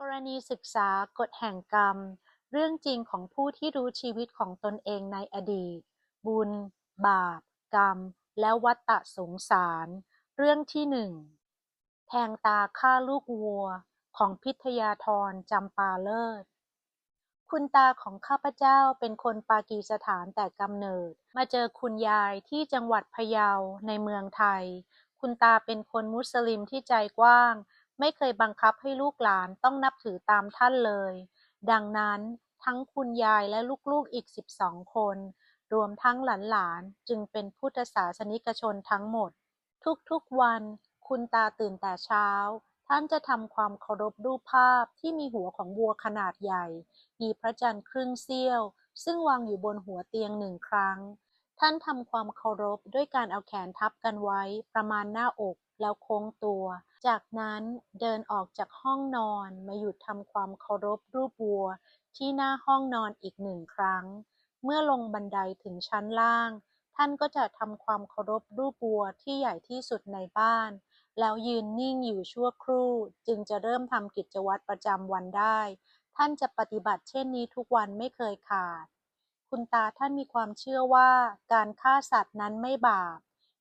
กรณีศึกษากฎแห่งกรรม เรื่องจริงของผู้ที่รู้ชีวิตของตนเองในอดีต บุญ บาป กรรม และวัฏฏะสงสาร เรื่องที่หนึ่งแทงตาฆ่าลูกวัวของพิทยาธรจำปาเลิศ คุณตาของข้าพเจ้าเป็นคนปากีสถานแต่กำเนิด มาเจอคุณยายที่จังหวัดพะเยาในเมืองไทย คุณตาเป็นคนมุสลิมที่ใจกว้าง ไม่เคยบังคับให้ลูกหลานต้องนับถือตามท่านเลย ดังนั้นทั้งคุณยายและลูกๆอีก 12 คน รวมทั้งหลานๆ จึงเป็นพุทธศาสนิกชนทั้งหมด ทุกๆวัน คุณตาตื่นแต่เช้า ท่านจะทำความเคารพรูปภาพที่มีหัวของวัวขนาดใหญ่ มีพระจันทร์ครึ่งเสี้ยว ซึ่งวางอยู่บนหัวเตียงหนึ่งครั้ง ท่านทำความเคารพด้วยการเอาแขนทับกันไว้ประมาณหน้าอกแล้วโค้งตัว จากนั้นเดินออกจากห้องนอนมาหยุดทำความเคารพรูปวัวที่หน้าห้องนอนอีกหนึ่งครั้ง เมื่อลงบันไดถึงชั้นล่าง ท่านก็จะทำความเคารพรูปวัวที่ใหญ่ที่สุดในบ้าน แล้วยืนนิ่งอยู่ชั่วครู่ จึงจะเริ่มทำกิจวัตรประจำวันได้ ท่านจะปฏิบัติเช่นนี้ทุกวันไม่เคยขาด คุณตาท่านมีความเชื่อว่า การฆ่าสัตว์นั้นไม่บาป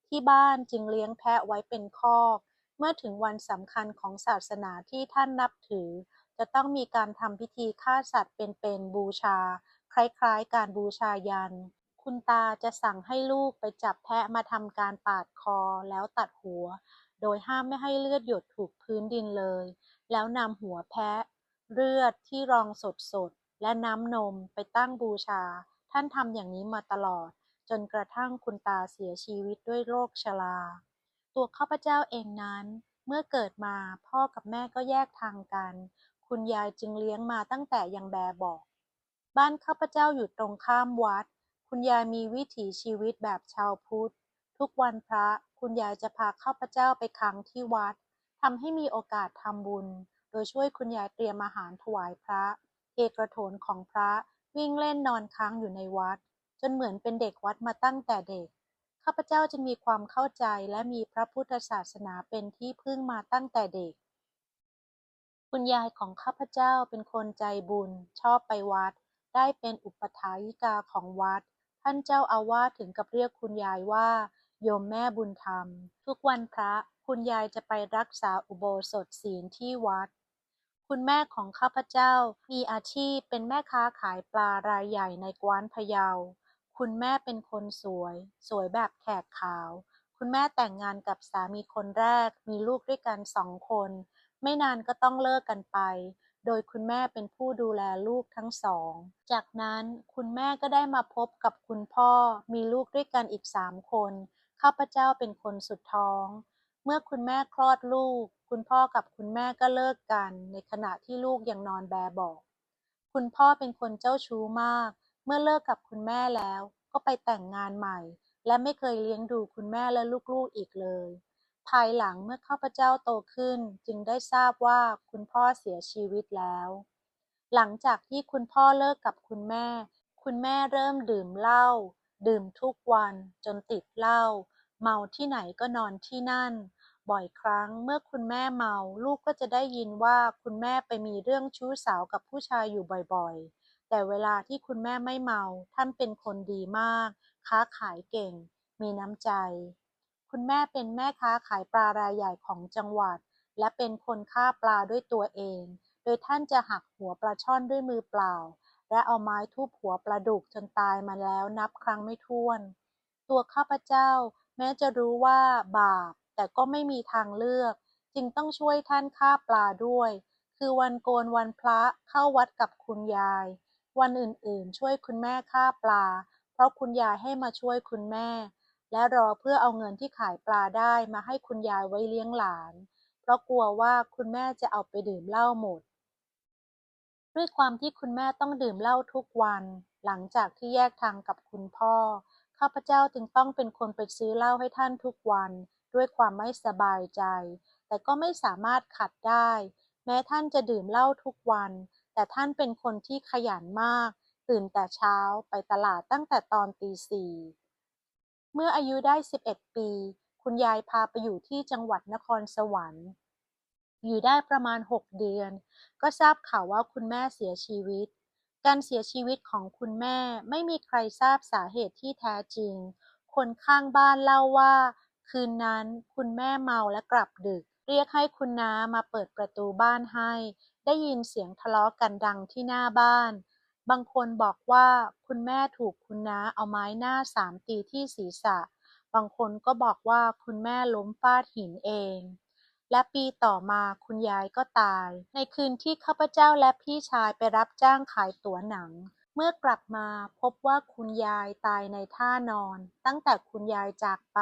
ที่บ้านจึงเลี้ยงแพะไว้เป็นคอก เมื่อถึงวันสำคัญของศาสนาที่ท่านนับถือ จะต้องมีการทำพิธีฆ่าสัตว์เป็นๆบูชา คล้ายๆ การบูชายัน คุณตาจะสั่งให้ลูกไปจับแพะมาทำการปาดคอแล้วตัดหัว โดยห้ามไม่ให้เลือดหยดถูกพื้นดินเลย แล้วนำหัวแพะ เลือดที่รองสดๆและน้ำนมไปตั้งบูชา ท่านทำอย่างนี้มาตลอด จนกระทั่งคุณตาเสียชีวิตด้วยโรคชรา ตัวข้าพเจ้าเองนั้น เมื่อเกิดมาพ่อกับแม่ก็แยกทางกัน คุณยายจึงเลี้ยงมาตั้งแต่ยังแบบเบาะบ้านข้าพเจ้าอยู่ตรงข้ามวัด คุณยายมีวิถีชีวิตแบบชาวพุทธ ทุกวันพระคุณยายจะพาข้าพเจ้าไปค้างที่วัดทำให้มีโอกาสทำบุญ โดยช่วยคุณยายเตรียมอาหารถวายพระเอกระโถนของพระวิ่งเล่นนอนค้างอยู่ในวัด จนเหมือนเป็นเด็กวัดมาตั้งแต่เด็ก ข้าพเจ้าจึงมีความเข้าใจและมีพระพุทธศาสนาเป็นที่พึ่งมาตั้งแต่เด็ก คุณยายของข้าพเจ้าเป็นคนใจบุญ ชอบไปวัด ได้เป็นอุปถายิกาของวัด ท่านเจ้าอาวาสถึงกับเรียกคุณยายว่า โยมแม่บุญธรรม ทุกวันพระคุณยายจะไปรักษาอุโบสถศีลที่วัด คุณแม่ของข้าพเจ้ามีอาชีพเป็นแม่ค้าขายปลารายใหญ่ในกวานพะเยา คุณแม่เป็นคนสวย สวยแบบแขกขาว คุณแม่แต่งงานกับสามีคนแรก มีลูกด้วยกันสองคน ไม่นานก็ต้องเลิกกันไป โดยคุณแม่เป็นผู้ดูแลลูกทั้งสอง จากนั้นคุณแม่ก็ได้มาพบกับคุณพ่อ มีลูกด้วยกันอีกสามคน ข้าพเจ้าเป็นคนสุดท้อง เมื่อคุณแม่คลอดลูก คุณพ่อกับคุณแม่ก็เลิกกัน ในขณะที่ลูกยังนอนแบเบาะคุณพ่อเป็นคนเจ้าชู้มาก เมื่อเลิกกับคุณแม่แล้ว ก็ไปแต่งงานใหม่ และไม่เคยเลี้ยงดูคุณแม่และลูกๆอีกเลย ภายหลังเมื่อข้าพเจ้าโตขึ้นจึงได้ทราบว่าคุณพ่อเสียชีวิตแล้ว หลังจากที่คุณพ่อเลิกกับคุณแม่ คุณแม่เริ่มดื่มเหล้าดื่มทุกวันจนติดเหล้าเมาที่ไหนก็นอนที่นั่น บ่อยครั้งเมื่อคุณแม่เมา ลูกก็จะได้ยินว่าคุณแม่ไปมีเรื่องชู้สาวกับผู้ชายอยู่บ่อยๆ แต่เวลาที่คุณแม่ไม่เมา ท่านเป็นคนดีมาก ค้าขายเก่ง มีน้ำใจ คุณแม่เป็นแม่ค้าขายปลารายใหญ่ของจังหวัด และเป็นคนฆ่าปลาด้วยตัวเอง โดยท่านจะหักหัวปลาช่อนด้วยมือเปล่า และเอาไม้ทุบหัวปลาดุกจนตายมาแล้วนับครั้งไม่ถ้วน ตัวข้าพเจ้า แม้จะรู้ว่าบาป แต่ก็ไม่มีทางเลือก จึงต้องช่วยท่านฆ่าปลาด้วย คือวันโกนวันพระเข้าวัดกับคุณยาย วันอื่นๆ ช่วยคุณแม่ฆ่าปลา เพราะคุณยายให้มาช่วยคุณแม่ และรอเพื่อเอาเงินที่ขายปลาได้มาให้คุณยายไว้เลี้ยงหลาน เพราะกลัวว่าคุณแม่จะเอาไปดื่มเหล้าหมด ด้วยความที่คุณแม่ต้องดื่มเหล้าทุกวัน หลังจากที่แยกทางกับคุณพ่อ ข้าพเจ้าจึงต้องเป็นคนไปซื้อเหล้าให้ท่านทุกวัน ด้วยความไม่สบายใจ แต่ก็ไม่สามารถขัดได้ แม้ท่านจะดื่มเหล้าทุกวัน แต่ท่านเป็นคนที่ขยันมาก ตื่นแต่เช้าไปตลาดตั้งแต่ตอนตีสี่เมื่ออายุได้ 11 ปี คุณยายพาไปอยู่ที่จังหวัดนครสวรรค์ อยู่ได้ประมาณหกเดือน ก็ทราบข่าวว่าคุณแม่เสียชีวิต การเสียชีวิตของคุณแม่ไม่มีใครทราบสาเหตุที่แท้จริง คนข้างบ้านเล่าว่า คืนนั้นคุณแม่เมาและกลับดึก เรียกให้คุณน้ามาเปิดประตูบ้านให้ ได้ยินเสียงทะเลาะกันดังที่หน้าบ้าน บางคนบอกว่าคุณแม่ถูกคุณน้าเอาไม้หน้าสามตีที่ศีรษะ บางคนก็บอกว่าคุณแม่ล้มฟาดหินเอง และปีต่อมาคุณยายก็ตาย ในคืนที่ข้าพเจ้าและพี่ชายไปรับจ้างขายตั๋วหนัง เมื่อกลับมาพบว่าคุณยายตายในท่านอน ตั้งแต่คุณยายจากไป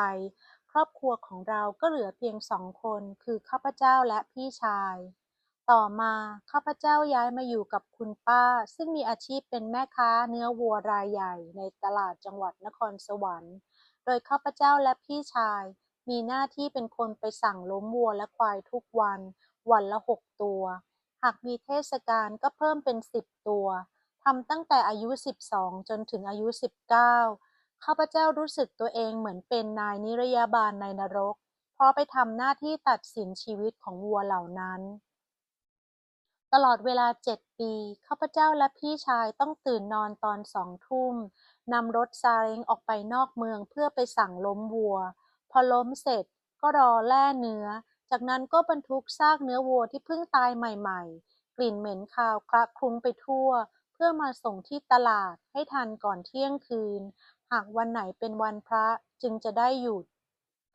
ครอบครัวของเราก็เหลือเพียงสองคน คือข้าพเจ้าและพี่ชาย ต่อมาข้าพเจ้าย้ายมาอยู่กับคุณป้า ซึ่งมีอาชีพเป็นแม่ค้าเนื้อวัวรายใหญ่ในตลาดจังหวัดนครสวรรค์ โดยข้าพเจ้าและพี่ชาย มีหน้าที่เป็นคนไปสั่งล้มวัวและควายทุกวัน วันละหกตัว หากมีเทศกาลก็เพิ่มเป็นสิบตัวทำตั้งแต่อายุ 12 จนถึงอายุ 19 ข้าพเจ้ารู้สึกตัวเองเหมือนเป็นนายนิรยาบาลในนรก เพราะไปทำหน้าที่ตัดสินชีวิตของวัวเหล่านั้น ตลอดเวลาเจ็ดปีข้าพเจ้าและพี่ชายต้องตื่นนอนตอนสองทุ่มนำรถซาเล้งออกไปนอกเมืองเพื่อไปสั่งล้มวัว พอล้มเสร็จก็รอแล่เนื้อ จากนั้นก็บรรทุกซากเนื้อวัวที่เพิ่งตายใหม่ๆ กลิ่นเหม็นคาวคละคลุ้งไปทั่ว เพื่อมาส่งที่ตลาดให้ทันก่อนเที่ยงคืน หากวันไหนเป็นวันพระจึงจะได้หยุด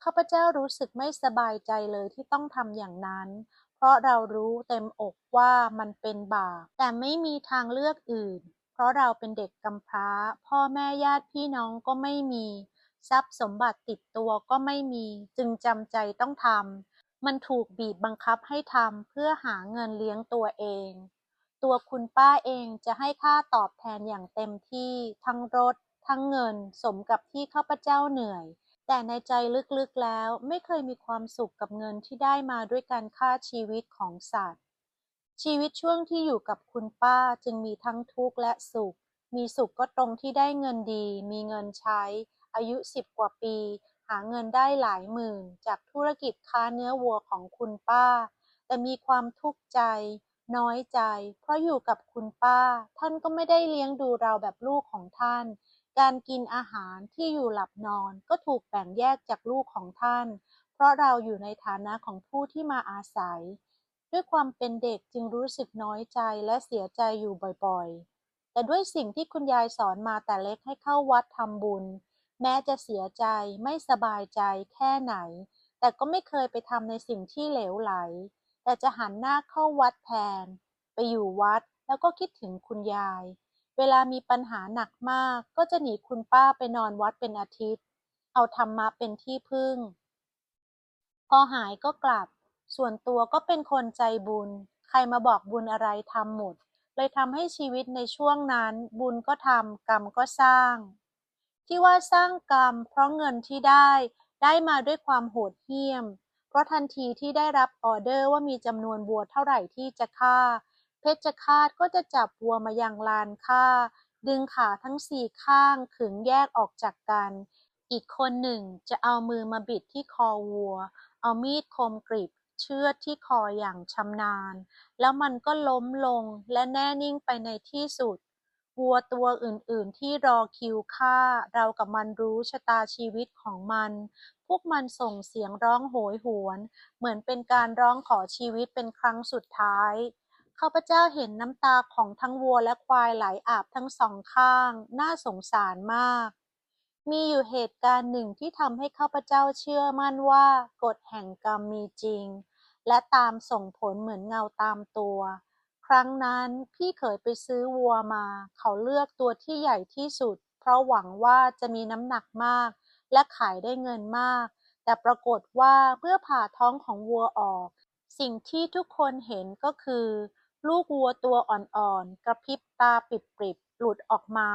ข้าพเจ้ารู้สึกไม่สบายใจเลยที่ต้องทำอย่างนั้น เพราะเรารู้เต็มอกว่ามันเป็นบาป แต่ไม่มีทางเลือกอื่น เพราะเราเป็นเด็กกำพร้า พ่อแม่ญาติพี่น้องก็ไม่มี ทรัพย์สมบัติติดตัวก็ไม่มี จึงจำใจต้องทำ มันถูกบีบบังคับให้ทำเพื่อหาเงินเลี้ยงตัวเอง ตัวคุณป้าเองจะให้ค่าตอบแทนอย่างเต็มที่ ทั้งรถ ทั้งเงิน สมกับที่ข้าพเจ้าเหนื่อย แต่ในใจลึกๆแล้วไม่เคยมีความสุขกับเงินที่ได้มาด้วยการฆ่าชีวิตของสัตว์ ชีวิตช่วงที่อยู่กับคุณป้าจึงมีทั้งทุกข์และสุข มีสุขก็ตรงที่ได้เงินดี มีเงินใช้ อายุสิบกว่าปี หาเงินได้หลายหมื่น จากธุรกิจค้าเนื้อวัวของคุณป้า แต่มีความทุกข์ใจ น้อยใจ เพราะอยู่กับคุณป้า ท่านก็ไม่ได้เลี้ยงดูเราแบบลูกของท่าน การกินอาหารที่อยู่หลับนอนก็ถูกแบ่งแยกจากลูกของท่าน เพราะเราอยู่ในฐานะของผู้ที่มาอาศัย ด้วยความเป็นเด็กจึงรู้สึกน้อยใจและเสียใจอยู่บ่อยๆ แต่ด้วยสิ่งที่คุณยายสอนมาแต่เล็กให้เข้าวัดทำบุญ แม้จะเสียใจไม่สบายใจแค่ไหน แต่ก็ไม่เคยไปทำในสิ่งที่เหลวไหล แต่จะหันหน้าเข้าวัดแทน ไปอยู่วัดแล้วก็คิดถึงคุณยาย เวลามีปัญหาหนักมากก็จะหนีคุณป้าไปนอนวัดเป็นอาทิตย์ เอาธรรมะเป็นที่พึ่ง พอหายก็กลับ ส่วนตัวก็เป็นคนใจบุญ ใครมาบอกบุญอะไรทำหมด เลยทำให้ชีวิตในช่วงนั้น บุญก็ทำกรรมก็สร้าง ที่ว่าสร้างกรรม เพราะเงินที่ได้ได้มาด้วยความโหดเหี้ยม เพราะทันทีที่ได้รับออเดอร์ว่ามีจำนวนวัวเท่าไหร่ที่จะฆ่า ชฌฆาตก็จะจับวัวมายังลานฆ่า ดึงขาทั้งสี่ข้างขึงแยกออกจากกัน อีกคนหนึ่งจะเอามือมาบิดที่คอวัว เอามีดคมกริบเชือดที่คออย่างชำนาญ แล้วมันก็ล้มลงและแน่นิ่งไปในที่สุด วัวตัวอื่นๆ ที่รอคิวฆ่า เรากับมันรู้ชะตาชีวิตของมัน พวกมันส่งเสียงร้องโหยหวน เหมือนเป็นการร้องขอชีวิตเป็นครั้งสุดท้าย ข้าพเจ้าเห็นน้ำตาของทั้งวัวและควายไหลอาบทั้งสองข้าง น่าสงสารมาก มีอยู่เหตุการณ์หนึ่งที่ทำให้ข้าพเจ้าเชื่อมั่นว่ากฎแห่งกรรมมีจริง และตามส่งผลเหมือนเงาตามตัว ครั้งนั้นพี่เขยไปซื้อวัวมา เขาเลือกตัวที่ใหญ่ที่สุด เพราะหวังว่าจะมีน้ำหนักมาก และขายได้เงินมาก แต่ปรากฏว่าเมื่อผ่าท้องของวัวออก สิ่งที่ทุกคนเห็นก็คือ ลูกวัวตัวอ่อนๆ กระพริบตาปิบๆ หลุดออกมา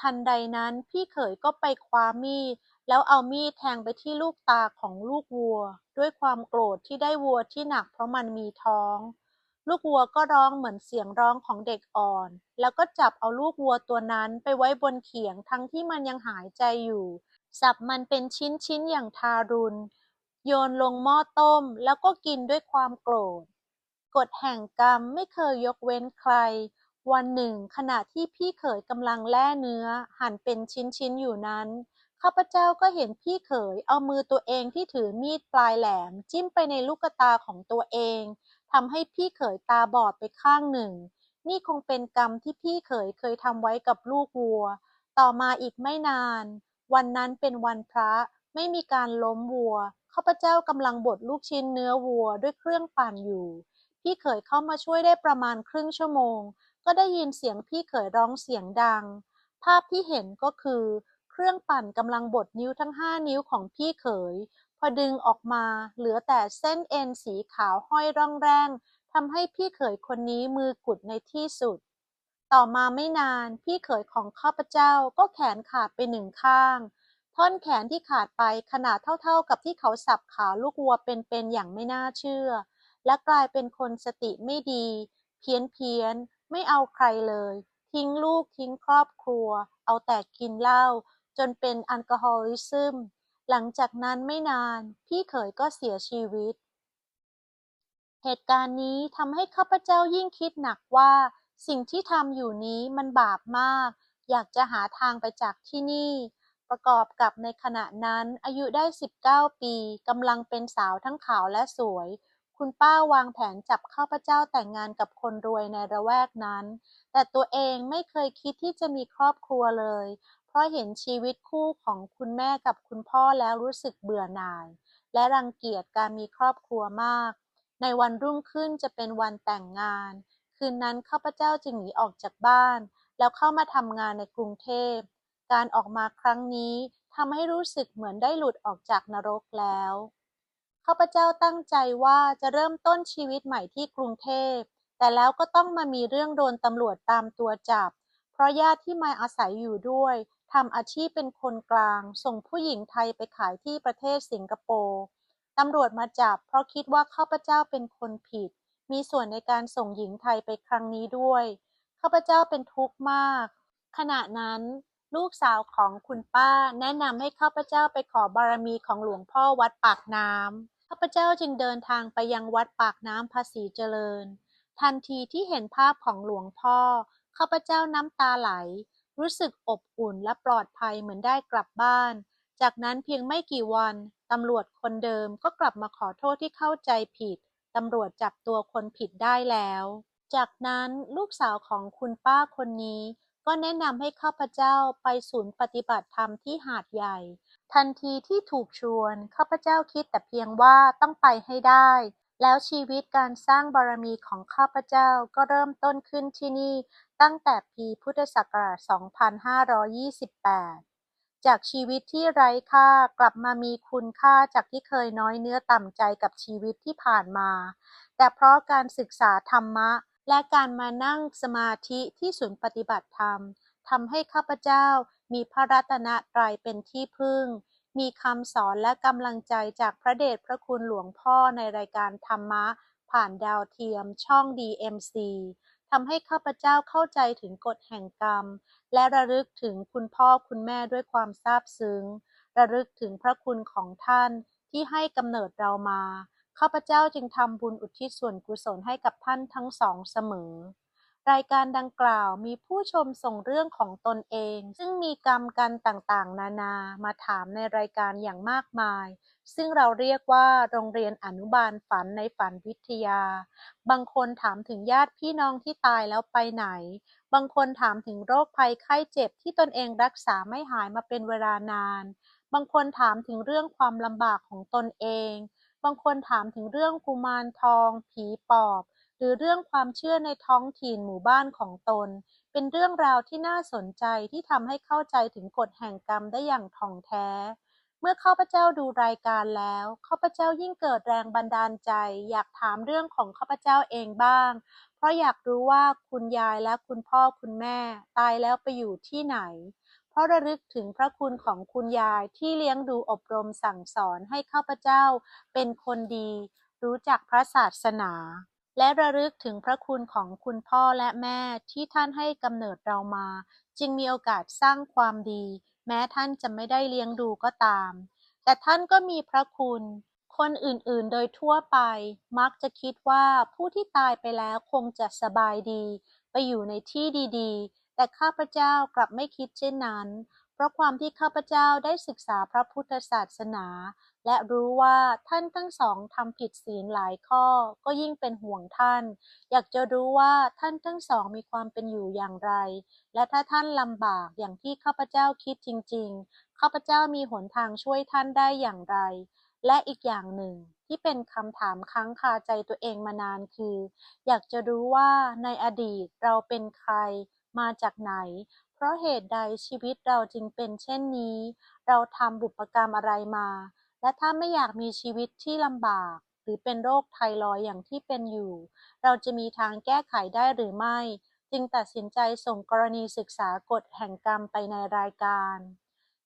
ทันใดนั้นพี่เขยก็ไปคว้ามีด แล้วเอามีดแทงไปที่ลูกตาของลูกวัว ด้วยความโกรธที่ได้วัวที่หนักเพราะมันมีท้อง ลูกวัวก็ร้องเหมือนเสียงร้องของเด็กอ่อน แล้วก็จับเอาลูกวัวตัวนั้นไปไว้บนเขียงทั้งที่มันยังหายใจอยู่ สับมันเป็นชิ้นๆ อย่างทารุณ โยนลงหม้อต้มแล้วก็กินด้วยความโกรธ กฎแห่งกรรมไม่เคยยกเว้นใคร วันหนึ่ง ขณะที่พี่เขยกำลังแล่เนื้อ หั่นเป็นชิ้นๆอยู่นั้นข้าพเจ้าก็เห็นพี่เขยเอามือตัวเองที่ถือมีดปลายแหลม จิ้มไปในลูกตาของตัวเองทำให้พี่เขยตาบอดไปข้างหนึ่ง นี่คงเป็นกรรมที่พี่เขยเคยทำไว้กับลูกวัว ต่อมาอีกไม่นาน วันนั้นเป็นวันพระไม่มีการล้มวัวข้าพเจ้ากำลังบดลูกชิ้นเนื้อวัวด้วยเครื่องปั่นอยู่ พี่เขยเข้ามาช่วยได้ประมาณครึ่งชั่วโมง ก็ได้ยินเสียงพี่เขยร้องเสียงดัง ภาพที่เห็นก็คือ เครื่องปั่นกำลังบดนิ้วทั้งห้านิ้วของพี่เขย พอดึงออกมาเหลือแต่เส้นเอ็นสีขาวห้อยร่องแรงทำให้พี่เขยคนนี้มือกุดในที่สุด ต่อมาไม่นานพี่เขยของข้าพเจ้าก็แขนขาดไปหนึ่งข้าง ท่อนแขนที่ขาดไปขนาดเท่าๆกับที่เขาสับขาลูกวัวเป็นๆอย่างไม่น่าเชื่อ และกลายเป็นคนสติไม่ดี เพี้ยนเพี้ยนไม่เอาใครเลย ทิ้งลูกทิ้งครอบครัว เอาแต่กินเหล้าจนเป็นแอลกอฮอลิซึม หลังจากนั้นไม่นาน พี่เขยก็เสียชีวิต เหตุการณ์นี้ทำให้ข้าพเจ้ายิ่งคิดหนักว่า สิ่งที่ทำอยู่นี้มันบาปมาก อยากจะหาทางไปจากที่นี่ ประกอบกับในขณะนั้นอายุได้ 19 ปีกำลังเป็นสาวทั้งขาวและสวย คุณป้าวางแผนจับข้าพเจ้าแต่งงานกับคนรวยในระแวกนั้น แต่ตัวเองไม่เคยคิดที่จะมีครอบครัวเลย เพราะเห็นชีวิตคู่ของคุณแม่กับคุณพ่อแล้วรู้สึกเบื่อหน่าย และรังเกียจการมีครอบครัวมาก ในวันรุ่งขึ้นจะเป็นวันแต่งงาน คืนนั้นข้าพเจ้าจึงหนีออกจากบ้าน แล้วเข้ามาทำงานในกรุงเทพ การออกมาครั้งนี้ทำให้รู้สึกเหมือนได้หลุดออกจากนรกแล้ว ข้าพเจ้าตั้งใจว่าจะเริ่มต้นชีวิตใหม่ที่กรุงเทพ แต่แล้วก็ต้องมามีเรื่องโดนตำรวจตามตัวจับ เพราะญาติที่มาอาศัยอยู่ด้วยทำอาชีพเป็นคนกลาง ส่งผู้หญิงไทยไปขายที่ประเทศสิงคโปร์ตำรวจมาจับ เพราะคิดว่าข้าพเจ้าเป็นคนผิด มีส่วนในการส่งหญิงไทยไปครั้งนี้ด้วย ข้าพเจ้าเป็นทุกข์มาก ขณะนั้น ลูกสาวของคุณป้าแนะนำให้ข้าพเจ้าไปขอบารมีของหลวงพ่อวัดปากน้ำข้าพเจ้าจึงเดินทางไปยังวัดปากน้ำภาษีเจริญ ทันทีที่เห็นภาพของหลวงพ่อข้าพเจ้าน้ำตาไหล รู้สึกอบอุ่นและปลอดภัยเหมือนได้กลับบ้าน จากนั้นเพียงไม่กี่วันตำรวจคนเดิมก็กลับมาขอโทษที่เข้าใจผิดตำรวจจับตัวคนผิดได้แล้ว จากนั้นลูกสาวของคุณป้าคนนี้ ก็แนะนำให้ข้าพเจ้าไปศูนย์ปฏิบัติธรรมที่หาดใหญ่ ทันทีที่ถูกชวนข้าพเจ้าคิดแต่เพียงว่าต้องไปให้ได้ แล้วชีวิตการสร้างบารมีของข้าพเจ้าก็เริ่มต้นขึ้นที่นี่ตั้งแต่ปีพุทธศักราช 2528จากชีวิตที่ไร้ค่ากลับมามีคุณค่าจากที่เคยน้อยเนื้อต่ำใจกับชีวิตที่ผ่านมา แต่เพราะการศึกษาธรรมะ และการมานั่งสมาธิที่ศูนย์ปฏิบัติธรรมทำให้ข้าพเจ้ามีพระรัตนตรัยเป็นที่พึ่ง มีคำสอนและกำลังใจจากพระเดชพระคุณหลวงพ่อในรายการธรรมะ ผ่านดาวเทียมช่อง DMC ทำให้ข้าพเจ้าเข้าใจถึงกฎแห่งกรรม และระลึกถึงคุณพ่อคุณแม่ด้วยความซาบซึ้ง ระลึกถึงพระคุณของท่านที่ให้กำเนิดเรามา ข้าพเจ้าจึงทำบุญอุทิศส่วนกุศลให้กับท่านทั้งสองเสมอ รายการดังกล่าวมีผู้ชมส่งเรื่องของตนเอง ซึ่งมีกรรมกันต่างๆ นานามาถามในรายการอย่างมากมาย ซึ่งเราเรียกว่าโรงเรียนอนุบาลฝันในฝันวิทยา บางคนถามถึงญาติพี่น้องที่ตายแล้วไปไหน บางคนถามถึงโรคภัยไข้เจ็บที่ตนเองรักษาไม่หายมาเป็นเวลานาน บางคนถามถึงเรื่องความลำบากของตนเอง บางคนถามถึงเรื่องกุมารทอง ผีปอบ หรือเรื่องความเชื่อในท้องถิ่นหมู่บ้านของตน เป็นเรื่องราวที่น่าสนใจที่ทำให้เข้าใจถึงกฎแห่งกรรมได้อย่างถ่องแท้ เมื่อข้าพเจ้าดูรายการแล้วข้าพเจ้ายิ่งเกิดแรงบันดาลใจ อยากถามเรื่องของข้าพเจ้าเองบ้าง เพราะอยากรู้ว่าคุณยายและคุณพ่อคุณแม่ ตายแล้วไปอยู่ที่ไหน เพราะระลึกถึงพระคุณของคุณยายที่เลี้ยงดูอบรมสั่งสอนให้ข้าพเจ้าเป็นคนดี รู้จักพระศาสนา และระลึกถึงพระคุณของคุณพ่อและแม่ที่ท่านให้กำเนิดเรามา จึงมีโอกาสสร้างความดี แม้ท่านจะไม่ได้เลี้ยงดูก็ตาม แต่ท่านก็มีพระคุณคนอื่นๆ โดยทั่วไป มักจะคิดว่าผู้ที่ตายไปแล้วคงจะสบายดี ไปอยู่ในที่ดีๆแต่ข้าพเจ้ากลับไม่คิดเช่นนั้น เพราะความที่ข้าพเจ้าได้ศึกษาพระพุทธศาสนา และรู้ว่าท่านทั้งสองทำผิดศีลหลายข้อ ก็ยิ่งเป็นห่วงท่าน อยากจะรู้ว่าท่านทั้งสองมีความเป็นอยู่อย่างไร และถ้าท่านลำบากอย่างที่ข้าพเจ้าคิดจริง ๆ ข้าพเจ้ามีหนทางช่วยท่านได้อย่างไร และอีกอย่างหนึ่งที่เป็นคำถามค้างคาใจตัวเองมานานคือ อยากจะรู้ว่าในอดีตเราเป็นใคร มาจากไหน เพราะเหตุใดชีวิตเราจึงเป็นเช่นนี้ เราทำบุพกรรมอะไรมา และถ้าไม่อยากมีชีวิตที่ลำบาก หรือเป็นโรคไทรอยอย่างที่เป็นอยู่ เราจะมีทางแก้ไขได้หรือไม่ จึงตัดสินใจส่งกรณีศึกษากฎแห่งกรรมไปในรายการ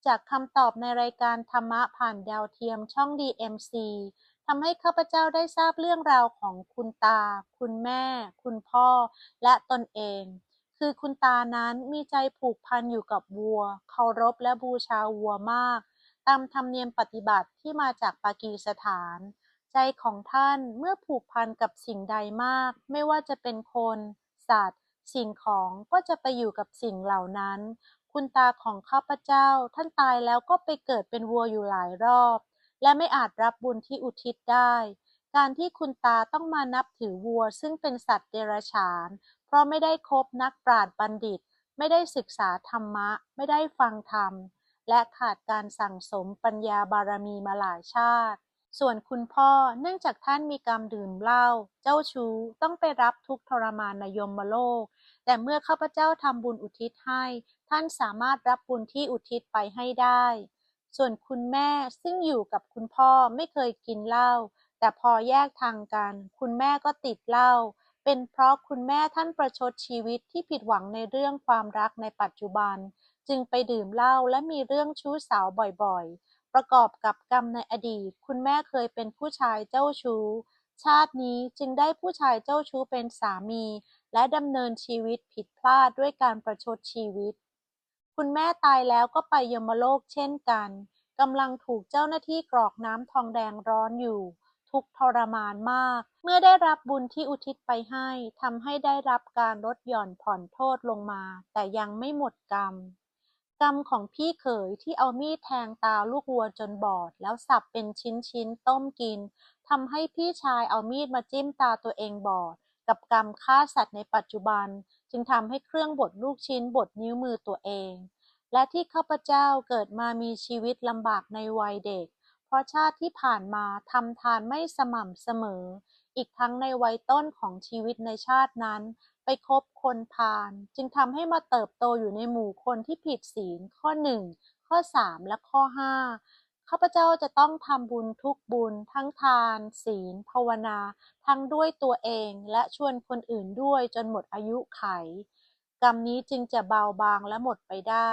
จากคำตอบในรายการธรรมะผ่านดาวเทียมช่อง DMC ทำให้ข้าพเจ้าได้ทราบเรื่องราวของคุณตา คุณแม่ คุณพ่อ และตนเอง คือคุณตานั้นมีใจผูกพันอยู่กับวัว เคารพและบูชาวัวมาก ตามธรรมเนียมปฏิบัติที่มาจากปากีสถาน ใจของท่านเมื่อผูกพันกับสิ่งใดมาก ไม่ว่าจะเป็นคน สัตว์ สิ่งของก็จะไปอยู่กับสิ่งเหล่านั้น คุณตาของข้าพเจ้า ท่านตายแล้วก็ไปเกิดเป็นวัวอยู่หลายรอบ และไม่อาจรับบุญที่อุทิศได้ การที่คุณตาต้องมานับถือวัวซึ่งเป็นสัตว์เดรัจฉาน ราะไม่ได้คบนักปราชญ์บัณฑิต ไม่ได้ศึกษาธรรมะ ไม่ได้ฟังธรรม และขาดการสั่งสมปัญญาบารมีมาหลายชาติ ส่วนคุณพ่อเนื่องจากท่านมีกรรมดื่มเหล้าเจ้าชู้ต้องไปรับทุกทรมานในยมโลก แต่เมื่อข้าพเจ้าทำบุญอุทิศให้ ท่านสามารถรับบุญที่อุทิศไปให้ได้ ส่วนคุณแม่ซึ่งอยู่กับคุณพ่อไม่เคยกินเหล้าแต่พอแยกทางกัน คุณแม่ก็ติดเหล้า เป็นเพราะคุณแม่ท่านประชดชีวิตที่ผิดหวังในเรื่องความรักในปัจจุบัน จึงไปดื่มเหล้าและมีเรื่องชู้สาวบ่อยๆ ประกอบกับกรรมในอดีต คุณแม่เคยเป็นผู้ชายเจ้าชู้ ชาตินี้จึงได้ผู้ชายเจ้าชู้เป็นสามี และดำเนินชีวิตผิดพลาดด้วยการประชดชีวิต คุณแม่ตายแล้วก็ไปยมโลกเช่นกันกำลังถูกเจ้าหน้าที่กรอกน้ำทองแดงร้อนอยู่ ทุกข์ทรมานมาก เมื่อได้รับบุญที่อุทิศไปให้ทำให้ได้รับการลดหย่อนผ่อนโทษลงมา แต่ยังไม่หมดกรรม กรรมของพี่เขยที่เอามีดแทงตาลูกวัวจนบอด แล้วสับเป็นชิ้นๆต้มกินทำให้พี่ชายเอามีดมาจิ้มตาตัวเองบอด กับกรรมฆ่าสัตว์ในปัจจุบัน จึงทำให้เครื่องบดลูกชิ้นบดนิ้วมือตัวเอง และที่ข้าพเจ้าเกิดมามีชีวิตลำบากในวัยเด็ก ราะชาติที่ผ่านมาทำทานไม่สม่ำเสมอ อีกทั้งในวัยต้นของชีวิตในชาตินั้น ไปคบคนพาลจึงทำให้มาเติบโตอยู่ในหมู่คนที่ผิดศีลข้อหนึ่งข้อสามและข้อห้าข้าพเจ้าจะต้องทำบุญทุกบุญ ทั้งทาน ศีล ภาวนา ทั้งด้วยตัวเองและชวนคนอื่นด้วยจนหมดอายุไข กรรมนี้จึงจะเบาบางและหมดไปได้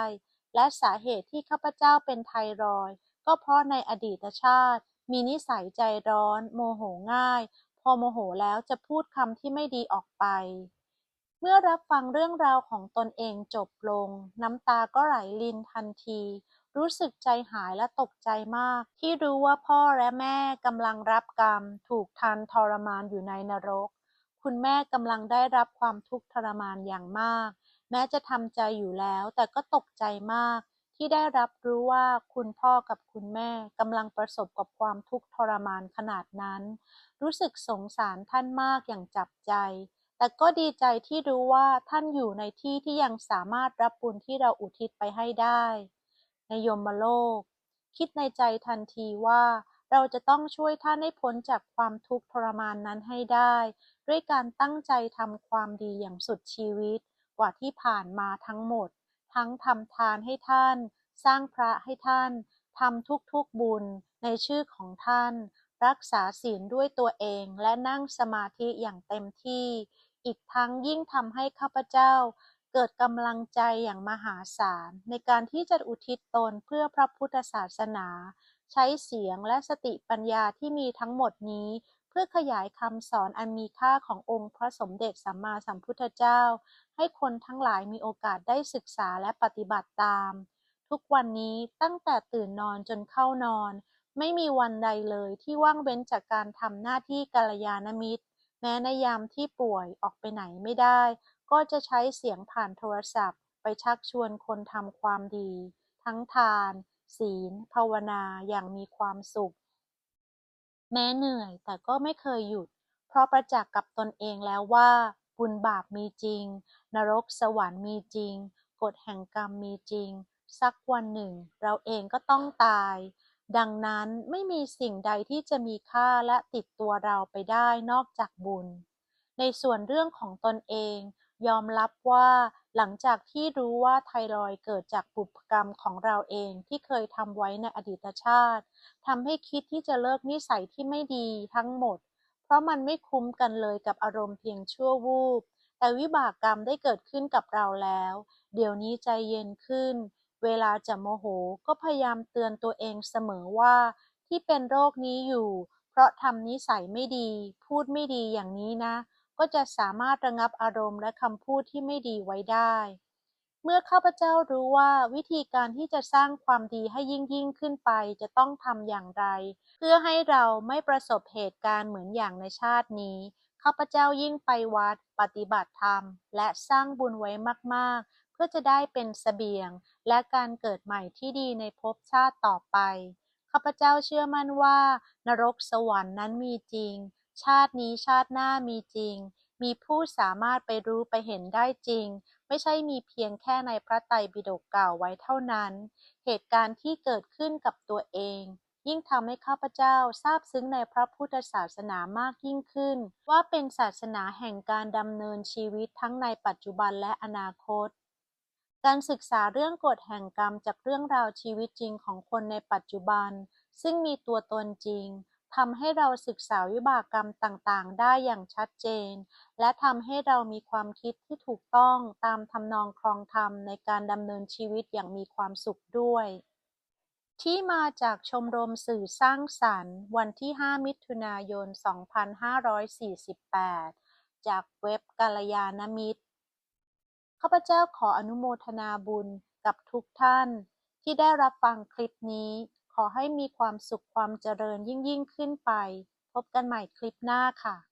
และสาเหตุที่ข้าพเจ้าเป็นไทรอยด์ ก็เพราะในอดีตชาติ มีนิสัยใจร้อน โมโหง่าย พอโมโหแล้วจะพูดคำที่ไม่ดีออกไป เมื่อรับฟังเรื่องราวของตนเองจบลง น้ำตาก็ไหลลินทันที รู้สึกใจหายและตกใจมาก ที่รู้ว่าพ่อและแม่กำลังรับกรรม ถูกทันทรมานอยู่ในนรก คุณแม่กำลังได้รับความทุกข์ทรมานอย่างมาก แม้จะทำใจอยู่แล้วแต่ก็ตกใจมาก ที่ได้รับรู้ว่าคุณพ่อกับคุณแม่กำลังประสบกับความทุกข์ทรมานขนาดนั้น รู้สึกสงสารท่านมากอย่างจับใจ แต่ก็ดีใจที่รู้ว่าท่านอยู่ในที่ที่ยังสามารถรับบุญที่เราอุทิศไปให้ได้ ในยมโลก คิดในใจทันทีว่าเราจะต้องช่วยท่านให้พ้นจากความทุกข์ทรมานนั้นให้ได้ ด้วยการตั้งใจทำความดีอย่างสุดชีวิตกว่าที่ผ่านมาทั้งหมด ทั้งทำทานให้ท่าน สร้างพระให้ท่านทำทุกๆบุญในชื่อของท่าน รักษาศีลด้วยตัวเองและนั่งสมาธิอย่างเต็มที่ อีกทั้งยิ่งทำให้ข้าพเจ้า เกิดกำลังใจอย่างมหาศาล ในการที่จะอุทิศตนเพื่อพระพุทธศาสนา ใช้เสียงและสติปัญญาที่มีทั้งหมดนี้ เพื่อขยายคำสอนอันมีค่าขององค์พระสมเด็จสัมมาสัมพุทธเจ้า ให้คนทั้งหลายมีโอกาสได้ศึกษาและปฏิบัติตาม ทุกวันนี้ตั้งแต่ตื่นนอนจนเข้านอน ไม่มีวันใดเลยที่ว่างเว้นจากการทำหน้าที่กัลยาณมิตร แม้ในยามที่ป่วยออกไปไหนไม่ได้ ก็จะใช้เสียงผ่านโทรศัพท์ ไปชักชวนคนทำความดี ทั้งทาน ศีล ภาวนาอย่างมีความสุข แม้เหนื่อยแต่ก็ไม่เคยหยุด เพราะประจักษ์กับตนเองแล้วว่า บุญบาปมีจริง นรกสวรรค์มีจริง กฎแห่งกรรมมีจริง สักวันหนึ่ง เราเองก็ต้องตาย ดังนั้นไม่มีสิ่งใดที่จะมีค่าและติดตัวเราไปได้นอกจากบุญ ในส่วนเรื่องของตนเอง ยอมรับว่าหลังจากที่รู้ว่าไทรอยด์เกิดจากบุพกรรมของเราเองที่เคยทำไว้ในอดีตชาติทำให้คิดที่จะเลิกนิสัยที่ไม่ดีทั้งหมด เพราะมันไม่คุ้มกันเลยกับอารมณ์เพียงชั่ววูบ แต่วิบากกรรมได้เกิดขึ้นกับเราแล้ว เดี๋ยวนี้ใจเย็นขึ้น เวลาจะโมโหก็พยายามเตือนตัวเองเสมอว่า ที่เป็นโรคนี้อยู่ เพราะทำนิสัยไม่ดี พูดไม่ดีอย่างนี้นะ ก็จะสามารถระงับอารมณ์และคำพูดที่ไม่ดีไว้ได้ เมื่อข้าพเจ้ารู้ว่าวิธีการที่จะสร้างความดีให้ยิ่งยิ่งขึ้นไปจะต้องทำอย่างไร เพื่อให้เราไม่ประสบเหตุการณ์เหมือนอย่างในชาตินี้ ข้าพเจ้ายิ่งไปวัด ปฏิบัติธรรม และสร้างบุญไว้มาก ๆ เพื่อจะได้เป็นเสบียง และการเกิดใหม่ที่ดีในภพชาติต่อไปข้าพเจ้าเชื่อมั่นว่า นรกสวรรค์นั้นมีจริง ชาตินี้ชาติหน้ามีจริง มีผู้สามารถไปรู้ไปเห็นได้จริง ไม่ใช่มีเพียงแค่ในพระไตรปิฎกกล่าวไว้เท่านั้น เหตุการณ์ที่เกิดขึ้นกับตัวเอง ยิ่งทำให้ข้าพเจ้าซาบซึ้งในพระพุทธศาสนามากยิ่งขึ้น ว่าเป็นศาสนาแห่งการดำเนินชีวิตทั้งในปัจจุบันและอนาคตการศึกษาเรื่องกฎแห่งกรรมจากเรื่องราวชีวิตจริงของคนในปัจจุบัน ซึ่งมีตัวตนจริง ทำให้เราศึกษาวิบากกรรมต่างๆ ได้อย่างชัดเจน และทำให้เรามีความคิดที่ถูกต้องตามทำนองครองธรรมในการดำเนินชีวิตอย่างมีความสุขด้วย ที่มาจากชมรมสื่อสร้างสรรค์ วันที่ 5 มิถุนายน 2548 จากเว็บกาลยานมิตรข้าพเจ้าขออนุโมทนาบุญกับทุกท่านที่ได้รับฟังคลิปนี้ ขอให้มีความสุขความเจริญยิ่งยิ่งขึ้นไป พบกันใหม่คลิปหน้าค่ะ